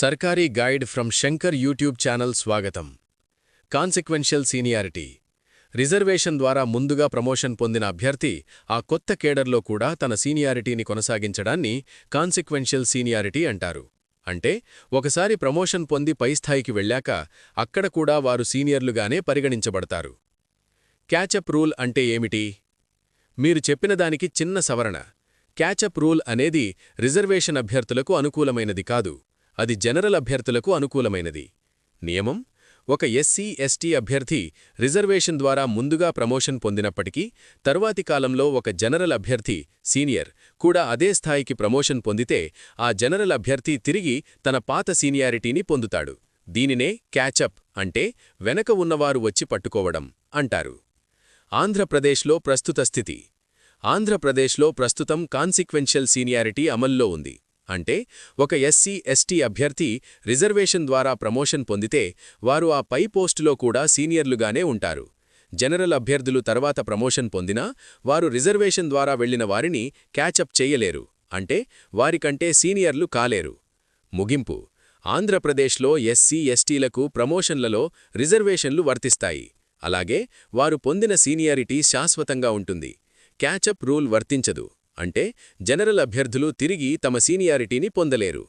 Sarkari guide from Shankar YouTube channel స్వాగతం. Consequential seniority. Reservation ద్వారా ముందుగా ప్రమోషన్ పొందిన అభ్యర్థి ఆ కొత్త కేడర్లో కూడా తన సీనియారిటీని కొనసాగించడాన్ని కాన్సిక్వెన్షియల్ సీనియారిటీ అంటారు. అంటే ఒకసారి ప్రమోషన్ పొంది పైస్థాయికి వెళ్ళాక వెళ్ళాక అక్కడ కూడా వారు సీనియర్లుగానే పరిగణించబడతారు. క్యాచప్ రూల్ అంటే ఏమిటి? మీరు చెప్పిన దానికి చిన్న సవరణ. క్యాచప్ రూల్ అనేది రిజర్వేషన్ అభ్యర్థులకు అనుకూలమైనది కాదు. అది జనరల్ అభ్యర్థులకు అనుకూలమైనది. నియమం ఒక ఎస్సీ ఎస్టీ అభ్యర్థి రిజర్వేషన్ ద్వారా ముందుగా ప్రమోషన్ పొందినప్పటికీ తరువాతి కాలంలో ఒక జనరల్ అభ్యర్థి సీనియర్ కూడా అదే స్థాయికి ప్రమోషన్ పొందితే ఆ జనరల్ అభ్యర్థి తిరిగి తన పాత సీనియారిటీని పొందుతాడు. దీనినే క్యాచప్ అంటే వెనక ఉన్నవారు వచ్చి పట్టుకోవడం అంటారు. ఆంధ్రప్రదేశ్లో ప్రస్తుత స్థితి. ఆంధ్రప్రదేశ్లో ప్రస్తుతం కాన్సిక్వెన్షియల్ సీనియారిటీ అమల్లో ఉంది. అంటే ఒక ఎస్సీ ఎస్టీ అభ్యర్థి రిజర్వేషన్ ద్వారా ప్రమోషన్ పొందితే వారు ఆ పై పోస్టులో కూడా సీనియర్లుగానే ఉంటారు. జనరల్ అభ్యర్థులు తర్వాత ప్రమోషన్ పొందినా వారు రిజర్వేషన్ ద్వారా వెళ్ళిన వారిని క్యాచప్ చేయలేరు. అంటే వారికంటే సీనియర్లు కాలేరు. ముగింపు. ఆంధ్రప్రదేశ్లో ఎస్సీ ఎస్టీలకు ప్రమోషన్లలో రిజర్వేషన్లు వర్తిస్తాయి. అలాగే వారు పొందిన సీనియారిటీ శాశ్వతంగా ఉంటుంది. క్యాచప్ రూల్ వర్తించదు. అంటే జనరల్ అభ్యర్థులు తిరిగి తమ సీనియారిటీని పొందలేరు.